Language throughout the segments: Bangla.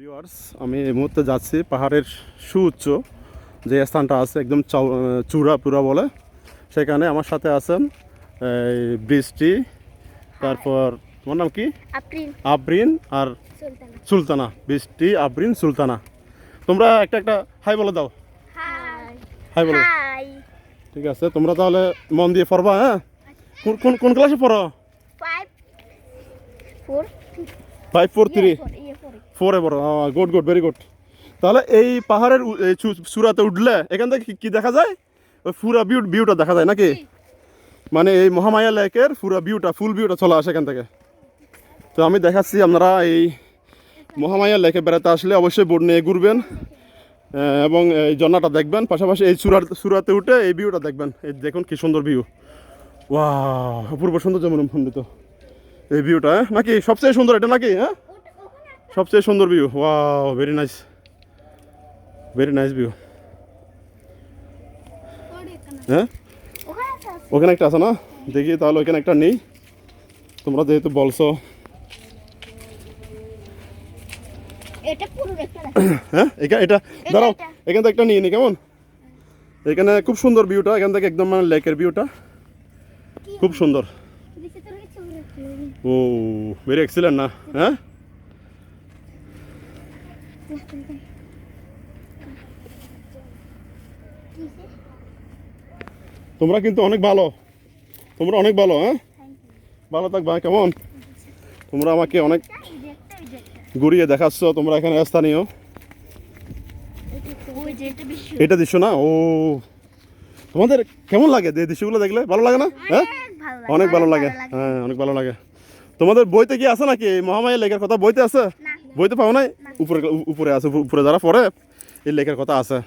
ভিউয়ার্স আমি এই মুহূর্তে যাচ্ছি পাহাড়ের সুউচ্চ যে স্থানটা আছে একদম চূড়া পুরা বলে। সেখানে আমার সাথে আছেন এই বৃষ্টি তারপর তোমার নাম কি? আবরিন আর সুলতানা। বৃষ্টি আবরিন সুলতানা। তোমরা একটা একটা হাই বলে দাও। হাই। বলো। ঠিক আছে তোমরা তাহলে মন দিয়ে পড়বা হ্যাঁ? কোন কোন ক্লাসে পড়ো? Five four five four three four ফোরে বড় গুড গুড ভেরি গুড তাহলে এই পাহাড়ের চূড়াতে উঠলে এখান থেকে কি- দেখা যায়? ওই পুরা ভিউ ভিউটা দেখা যায় নাকি? মানে এই মহামায়া লেকের পুরা ভিউটা ফুল ভিউটা চলে আসে এখান থেকে। তো আমি দেখাচ্ছি আপনারা এই মহামায়া লেকে বেড়াতে আসলে অবশ্যই বোর্ড নিয়ে ঘুরবেন এবং এই ঝর্ণাটা দেখবেন। পাশাপাশি এই চূড়ার চূড়াতে উঠে এই ভিউটা দেখবেন। এই দেখুন কি সুন্দর ভিউ ওয়া অপূর্ব সুন্দর যেমন এই ভিউটা হ্যাঁ? নাকি সবচেয়ে সুন্দর এটা নাকি হ্যাঁ? সবচেয়ে সুন্দর view wow very nice very nice view হ্যাঁ? ওখানে একটা আছে। না? দেখি তাহলে ওখানে একটা নেই। তোমরা যেহেতু বলছো। হ্যাঁ? এটা দাঁড়াও এখান থেকে একটা নিয়ে নি কেমন? এখানে খুব সুন্দর ভিউটা এখান থেকে একদম মানে লেকের ভিউটা খুব সুন্দর। ও ভেরি এক্সিলেন্ট না? হ্যাঁ? তোমরা কিন্তু অনেক ভালো। তোমরা অনেক ভালো হ্যাঁ? ভালো থাকবা কেমন? তোমরা আমাকে অনেক ঘুরিয়ে দেখাচ্ছ, তোমরা এখানে স্থানীয়। এটা দৃশ্য না? ও। তোমাদের কেমন লাগে দৃশ্যগুলো দেখলে? ভালো লাগে না? হ্যাঁ? অনেক ভালো লাগে। হ্যাঁ অনেক ভালো লাগে। তোমাদের বইতে কি আছে নাকি? মহামায়া লেকের কথা বইতে আছে? বইতে পাও নাই? উপরে উপরে আছে উপরে যারা পড়ে এই লেকের কথা আছে।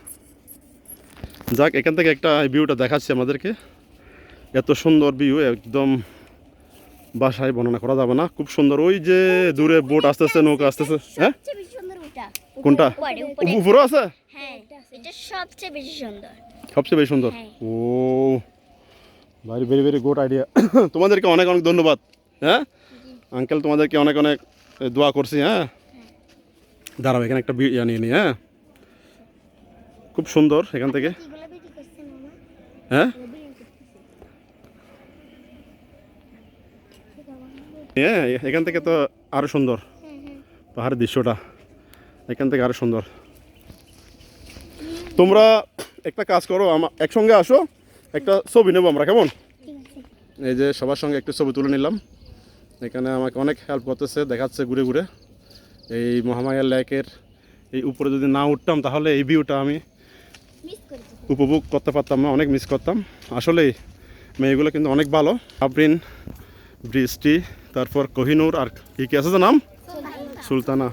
যাক এখান থেকে একটা ভিউটা দেখাচ্ছি আমাদেরকে। এত সুন্দর ভিউ একদম বাসায় বর্ণনা করা যাবে না। খুব সুন্দর ওই যে দূরে বোট আসতেছে নৌকা আসতেছে। হ্যাঁ? কোনটা? উপরে আছে? হ্যাঁ সবচেয়ে বেশি সুন্দর। সবচেয়ে বেশি সুন্দর? হ্যাঁ। ও very very very good idea তোমাদেরকে অনেক অনেক ধন্যবাদ। হ্যাঁ? আঙ্কেল তোমাদেরকে অনেক অনেক দোয়া করছি হ্যাঁ? দাঁড়াও, এখানে একটা ইয়া নিয়ে নিই হ্যাঁ? খুব সুন্দর এখান থেকে। হ্যাঁ? হ্যাঁ এখান থেকে তো আরও সুন্দর। পাহাড়ের দৃশ্যটা, এখান থেকে আরও সুন্দর। তোমরা একটা কাজ করো আমার একসঙ্গে আসো, একটা ছবি নেব আমরা, কেমন? এই যে সবার সঙ্গে একটু ছবি তুলে নিলাম। এখানে আমাকে অনেক হেল্প করতেছে, দেখাচ্ছে ঘুরে ঘুরে। এই মহামায়া লেকের এই উপরে যদি না উঠতাম তাহলে এই ভিউটা আমি উপভোগ করতে পারতাম না অনেক মিস করতাম। আসলেই মেয়েগুলো কিন্তু অনেক ভালো। আবরিন বৃষ্টি তারপর কোহিনুর আর কি কি আছে তো নাম? সুলতানা।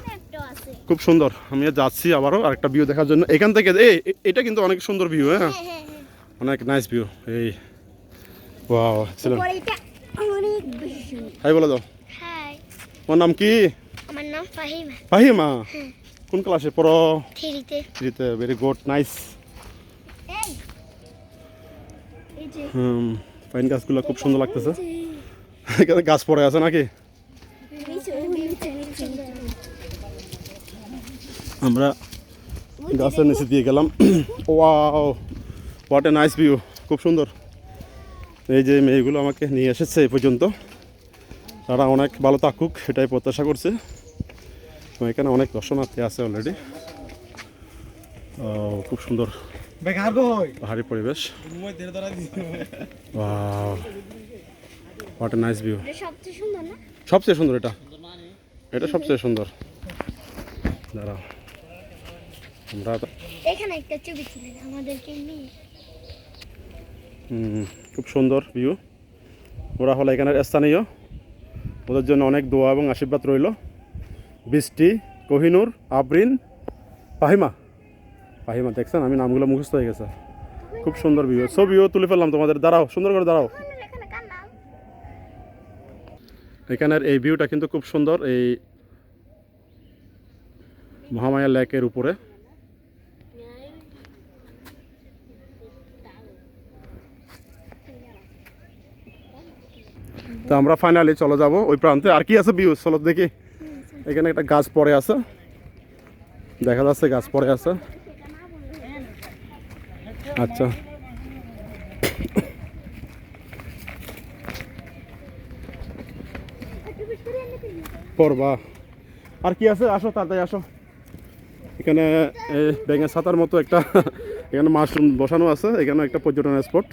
খুব সুন্দর। আমি যাচ্ছি আবারও আরেকটা ভিউ দেখার জন্য। এখান থেকে এই এটা কিন্তু অনেক সুন্দর ভিউ হ্যাঁ? হ্যাঁ হ্যাঁ হ্যাঁ। অনেক নাইস ভিউ এই ওয়াও হাই বলে দাও। তোমার নাম কি? আমার নাম ফাহিমা। ফাহিমা? কোন ক্লাসে পড়ো? থ্রিতে। থ্রিতে very good nice hmm pine গাছগুলো খুব সুন্দর লাগতেছে। এখানে গাছ পড়ে আছে নাকি? আমরা গাছের নিচে দিয়ে গেলাম। Wow what a nice view খুব সুন্দর। এই যে মেয়েগুলো আমাকে নিয়ে এসেছে এই পর্যন্ত। তারা অনেক ভালো থাকুক সেটাই প্রত্যাশা করছে। তো এখানে অনেক দর্শনার্থী আছে অলরেডি খুব সুন্দর পাহাড়ি পরিবেশ। হোয়াট নাইস ভিউ সবচেয়ে সুন্দর না? সবচেয়ে সুন্দর এটা। এটা সবচেয়ে সুন্দর। দাঁড়াও। আমরা এখানে একটা ছবি আমাদেরকে নিয়ে। খুব সুন্দর ভিউ ওরা হলো এখানের স্থানীয়। ওদের জন্য অনেক দোয়া এবং আশীর্বাদ রইল। বৃষ্টি, কোহিনুর, আবরিন, পাহিমা। পাহিমা, দেখছেন? আমি নামগুলো মুখস্থ হয়ে গেছে। খুব সুন্দর ভিউ ছবিও তুলে ফেললাম তোমাদের। দাঁড়াও, সুন্দর করে দাঁড়াও। এখানের এই ভিউটা কিন্তু খুব সুন্দর, এই মহামায়া লেকের উপরে। তো আমরা ফাইনালি চলে যাব ওই প্রান্তে। আর কি আছে ভিউ চলো দেখি। এখানে একটা গাছ পড়ে আছে। দেখা যাচ্ছে গাছ পড়ে আছে। আচ্ছা। পড়বা। আর কি আছে? আসো তাড়াতাড়ি আসো। এখানে ব্যাঙের ছাতার মতো একটা, এখানে মাশরুম বসানো আছে। এখানে একটা পর্যটন স্পট।